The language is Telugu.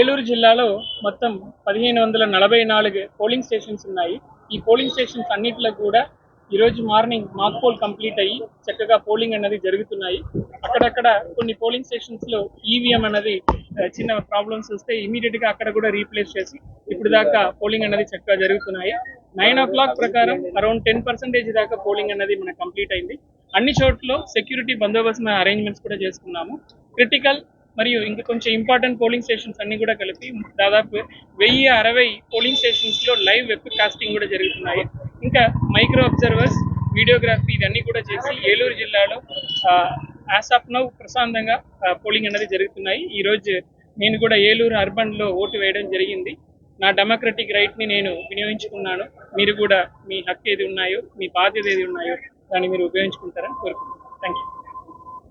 ఏలూరు జిల్లాలో మొత్తం పదిహేను వందల నలభై నాలుగు పోలింగ్ స్టేషన్స్ ఉన్నాయి. ఈ పోలింగ్ స్టేషన్స్ అన్నిట్లో కూడా ఈ రోజు మార్నింగ్ మాక్ పోల్ కంప్లీట్ అయ్యి చక్కగా పోలింగ్ అనేది జరుగుతున్నాయి. అక్కడక్కడ కొన్ని పోలింగ్ స్టేషన్స్లో ఈవీఎం అనేది చిన్న ప్రాబ్లమ్స్ వస్తే ఇమీడియట్గా అక్కడ కూడా రీప్లేస్ చేసి ఇప్పుడు దాకా పోలింగ్ అనేది చక్కగా జరుగుతున్నాయి. నైన్ ఓ క్లాక్ ప్రకారం అరౌండ్ టెన్ పర్సెంటేజ్ దాకా పోలింగ్ అనేది మనకు కంప్లీట్ అయింది. అన్ని చోట్ల సెక్యూరిటీ బందోబస్తు అరేంజ్మెంట్స్ కూడా చేసుకున్నాము. క్రిటికల్ మరియు ఇంకా కొంచెం ఇంపార్టెంట్ పోలింగ్ స్టేషన్స్ అన్ని కూడా కలిపి దాదాపు వెయ్యి అరవై పోలింగ్ స్టేషన్స్లో లైవ్ వెబ్ కాస్టింగ్ కూడా జరుగుతున్నాయి. ఇంకా మైక్రో అబ్జర్వర్స్ వీడియోగ్రఫీ ఇవన్నీ కూడా చేసి ఏలూరు జిల్లాలో యాజ్ ఆఫ్ నౌ ప్రశాంతంగా పోలింగ్ అనేది జరుగుతున్నాయి. ఈ రోజు నేను కూడా ఏలూరు అర్బన్లో ఓటు వేయడం జరిగింది. నా డెమోక్రటిక్ రైట్ని నేను వినియోగించుకున్నాను. మీరు కూడా మీ హక్కు ఏది ఉన్నాయో మీ బాధ్యత ఏది ఉన్నాయో దాన్ని మీరు ఉపయోగించుకుంటారని కోరుకుంటున్నాను. Thank you